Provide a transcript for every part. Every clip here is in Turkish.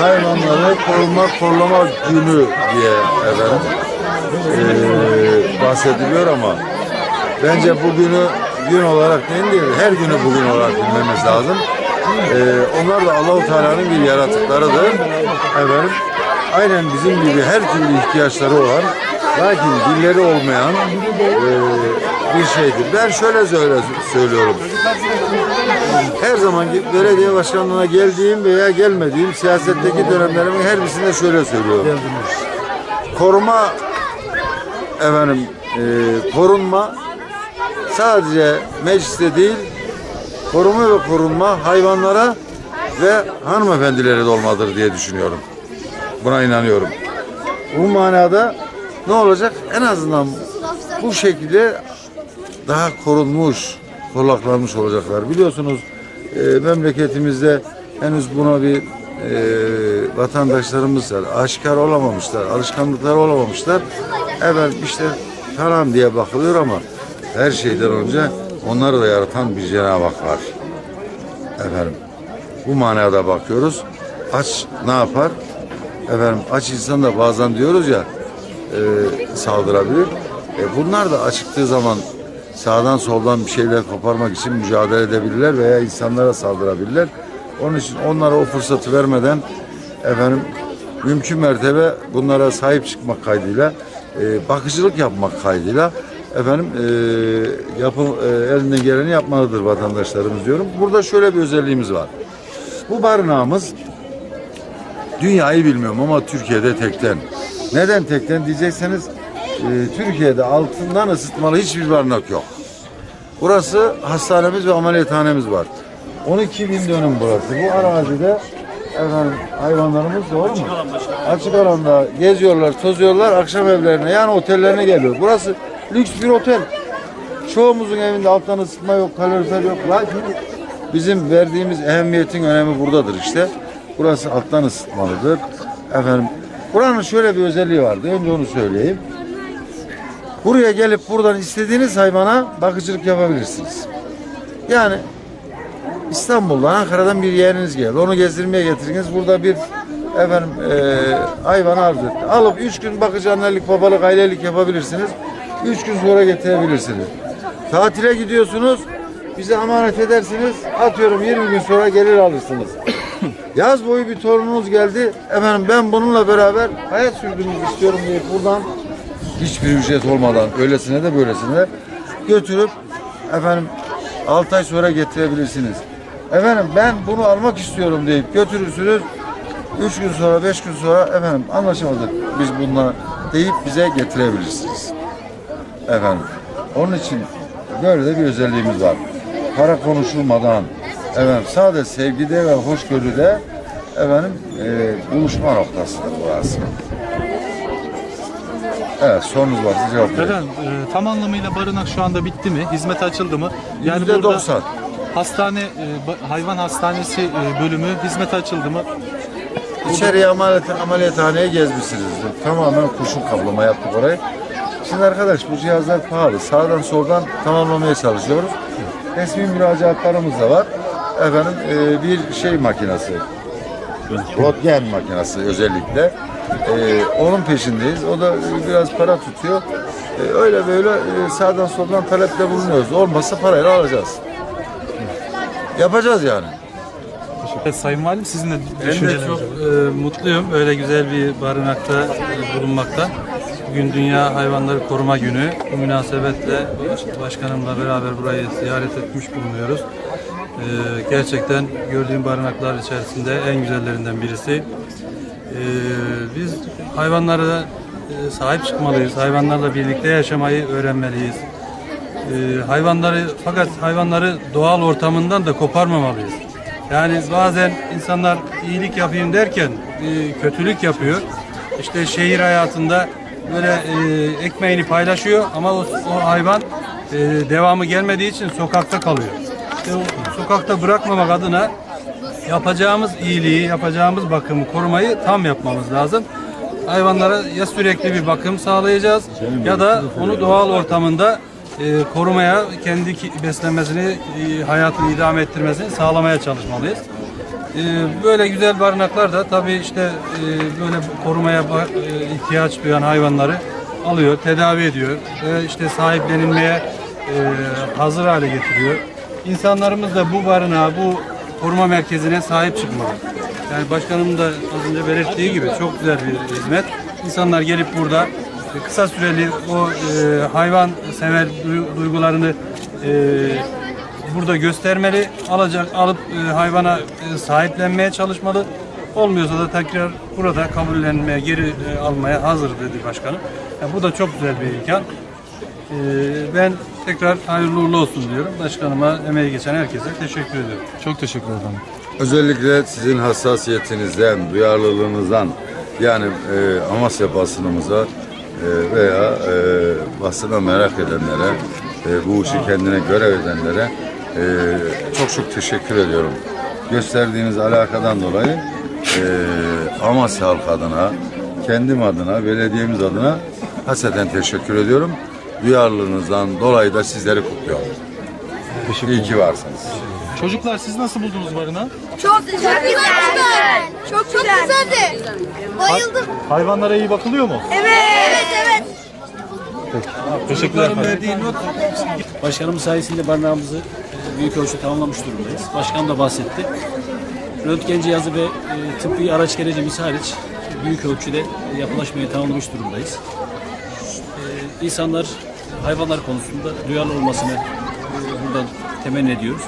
hayvanları koruma korlama günü diye efendim eee, bahsediliyor ama bence bugünü gün olarak değil de her günü bugün olarak bilmemiz lazım. Eee, onlar da Allahu Teala'nın bir yaratıklarıdır. Efendim aynen bizim gibi her türlü ihtiyaçları olan lakin dilleri olmayan eee, bir şeydir. Ben şöyle söyle, söylüyorum. Her zaman belediye başkanlığına geldiğim veya gelmediğim siyasetteki dönemlerimin her birisinde şöyle söylüyorum. Koruma efendim e, korunma sadece mecliste değil koruma ve korunma hayvanlara ve hanımefendilere de olmalıdır diye düşünüyorum. Buna inanıyorum. Bu manada ne olacak? En azından bu şekilde daha korunmuş, korlaklanmış olacaklar. Biliyorsunuz e, memleketimizde henüz buna bir e, vatandaşlarımız var. Aşikar olamamışlar, alışkanlıkları olamamışlar. Evet işte tamam diye bakılıyor ama her şeyden önce onları da yaratan bir Cenab-ı Hak var. Efendim bu manada bakıyoruz. Aç ne yapar? Efendim aç insan da bazen diyoruz ya e, saldırabilir. E, bunlar da açıktığı zaman sağdan soldan bir şeyler koparmak için mücadele edebilirler veya insanlara saldırabilirler. Onun için onlara o fırsatı vermeden efendim mümkün mertebe bunlara sahip çıkmak kaydıyla e, bakıcılık yapmak kaydıyla efendim e, yapı, e, elinden geleni yapmalıdır vatandaşlarımız diyorum. Burada şöyle bir özelliğimiz var. Bu barınağımız Dünyayı bilmiyorum ama Türkiye'de tekten. Neden tekten diyecekseniz e, Türkiye'de altından ısıtmalı hiçbir barınak yok. Burası hastanemiz ve ameliyathanemiz var. 12 bin dönüm burası. Bu arazide efendim hayvanlarımız doğru mu? Açık alanda geziyorlar, tozuyorlar, akşam evlerine yani otellerine geliyor. Burası lüks bir otel. Çoğumuzun evinde alttan ısıtma yok, kalorifer yok. Lakin bizim verdiğimiz ehemmiyetin önemi buradadır işte. Burası alttan ısıtmalıdır. Efendim, buranın şöyle bir özelliği vardı. Önce onu söyleyeyim. Buraya gelip buradan istediğiniz hayvana bakıcılık yapabilirsiniz. Yani İstanbul'dan, Ankara'dan bir yeğeniniz geldi. Onu gezdirmeye getirdiniz. Burada bir efendim e, hayvan arz etti. Alıp üç gün bakıcı annelik, babalık, ailelik yapabilirsiniz. Üç gün sonra getirebilirsiniz. Tatile gidiyorsunuz. Bize emanet edersiniz. Atıyorum 20 gün sonra gelir alırsınız. Yaz boyu bir torununuz geldi. Efendim ben bununla beraber hayat sürdürmek istiyorum diye buradan hiçbir ücret olmadan öylesine de böylesine götürüp efendim 6 ay sonra getirebilirsiniz. Efendim ben bunu almak istiyorum deyip götürürsünüz. 3 gün sonra 5 gün sonra efendim anlaşamadık biz bununla deyip bize getirebilirsiniz. Efendim onun için böyle de bir özelliğimiz var. Para konuşulmadan efendim sadece sevgide ve hoşgörüde efendim e, buluşma noktasıdır burası. Evet sorunuz varsa cevap verin. Efendim e, tam anlamıyla barınak şu anda bitti mi? Hizmet açıldı mı? Yüzde burada doksan. Hastane, e, ba- hayvan hastanesi e, bölümü hizmet açıldı mı? İçeriye ameliyat, ameliyathaneye gezmişsinizdir. Tamamen kurşun kaplama yaptık orayı. Şimdi arkadaş bu cihazlar pahalı. Sağdan soldan tamamlamaya çalışıyoruz. Resmi müracaatlarımız da var. Efendim e, bir şey makinesi. Röntgen makinesi özellikle. E, onun peşindeyiz. O da e, biraz para tutuyor. E, öyle böyle e, sağdan soldan talepte bulunuyoruz. Olmazsa parayla alacağız. Yapacağız yani. Evet, Sayın Valim sizin de Ben de düşünceleriniz. çok e, mutluyum öyle güzel bir barınakta e, bulunmaktan. Bugün Dünya Hayvanları Koruma Günü. Bu münasebetle başkanımla beraber burayı ziyaret etmiş bulunuyoruz. E, gerçekten gördüğüm barınaklar içerisinde en güzellerinden birisi. E, biz hayvanlara e, sahip çıkmalıyız. Hayvanlarla birlikte yaşamayı öğrenmeliyiz. E, hayvanları fakat hayvanları doğal ortamından da koparmamalıyız. Yani bazen insanlar iyilik yapayım derken e, kötülük yapıyor. İşte şehir hayatında böyle e, ekmeğini paylaşıyor ama o, o hayvan devamı gelmediği için sokakta kalıyor. İşte sokakta bırakmamak adına yapacağımız iyiliği, yapacağımız bakımı, korumayı tam yapmamız lazım. Hayvanlara ya sürekli bir bakım sağlayacağız ya da onu doğal ortamında e, korumaya, kendi beslenmesini, e, hayatını idame ettirmesini sağlamaya çalışmalıyız. Ee, böyle güzel barınaklar da tabii işte e, böyle korumaya e, ihtiyaç duyan hayvanları alıyor, tedavi ediyor ve işte sahiplenilmeye e, hazır hale getiriyor. İnsanlarımız da bu barınağa, bu koruma merkezine sahip çıkmalı. Yani başkanım da az önce belirttiği gibi çok güzel bir hizmet. İnsanlar gelip burada e, kısa süreli o e, hayvan sever duy- duygularını e, burada göstermeli, alacak alıp e, hayvana e, sahiplenmeye çalışmalı. Olmuyorsa da tekrar burada kabullenmeye, geri e, almaya hazır dedi başkanım. Yani bu da çok güzel bir imkan. E, ben tekrar hayırlı uğurlu olsun diyorum. Başkanıma, emeği geçen herkese teşekkür ediyorum. Çok teşekkür ederim. Özellikle sizin hassasiyetinizden, duyarlılığınızdan yani e, Amasya basınımıza e, veya e, basına merak edenlere, e, bu işi kendine görev edenlere e, çok çok teşekkür ediyorum. Gösterdiğiniz alakadan dolayı e, Amasya halkı adına, kendim adına, belediyemiz adına hasreten teşekkür ediyorum. Duyarlılığınızdan dolayı da sizleri kutluyorum. İyi ki varsınız. Çocuklar siz nasıl buldunuz barınağı? Çok güzel. Çok güzel. Çok güzeldi. Bayıldım. Hayvanlara iyi bakılıyor mu? Evet. Evet evet. Teşekkürler efendim. Başkanımız sayesinde barınağımızı e, büyük ölçüde tamamlamış durumdayız. Başkanım da bahsetti. Röntgen cihazı ve e, tıbbi araç gerecimiz hariç büyük ölçüde yapılaşmayı tamamlamış durumdayız. E, İnsanlar hayvanlar konusunda duyarlı olmasını e, buradan temenni ediyoruz.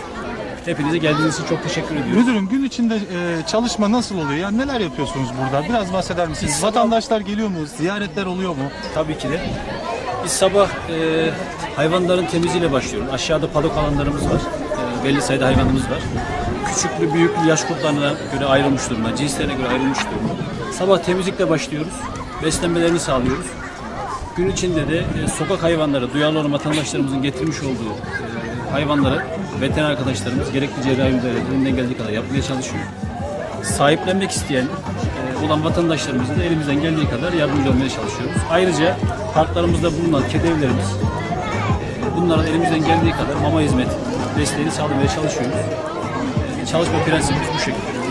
Hepinize geldiğiniz için çok teşekkür ediyoruz. Müdürüm gün içinde e, çalışma nasıl oluyor? Yani neler yapıyorsunuz burada? Biraz bahseder misiniz? Biz- Vatandaşlar geliyor mu? Ziyaretler oluyor mu? Tabii ki de. Biz sabah e, hayvanların temizliğiyle başlıyoruz. Aşağıda padok alanlarımız var. E, belli sayıda hayvanımız var. Küçüklü, büyüklü, yaş gruplarına göre ayrılmış durumda. Cinslerine göre ayrılmış durumda. Sabah temizlikle başlıyoruz. Beslenmelerini sağlıyoruz. Gün içinde de e, sokak hayvanları, duyarlı olan vatandaşlarımızın getirmiş olduğu e, hayvanları veteriner arkadaşlarımız gerekli cerrahi müdahale geldiği kadar yapmaya çalışıyor. Sahiplenmek isteyen e, olan vatandaşlarımıza da elimizden geldiği kadar yardımcı olmaya çalışıyoruz. Ayrıca parklarımızda bulunan kedi evlerimiz e, bunlara elimizden geldiği kadar mama hizmeti desteğini sağlamaya çalışıyoruz. E, Çalışma prensibimiz bu şekilde.